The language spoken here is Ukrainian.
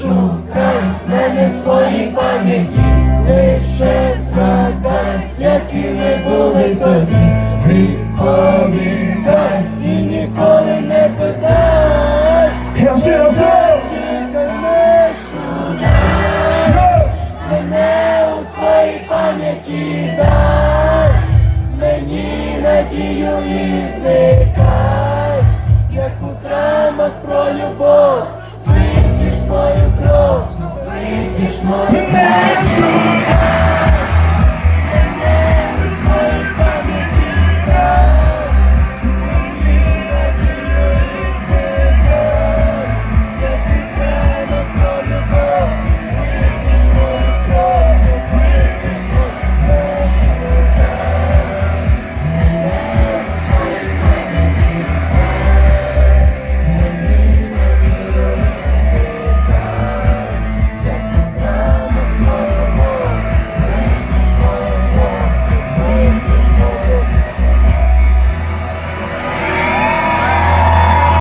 шукай мене в своїй пам'яті, лише згадай, які не були тоді, відповідай і ніколи не питай. Я вже разом! Чекай, не шукай мене у своїй пам'яті дай, мені надію і зникай, як у трамах про любов.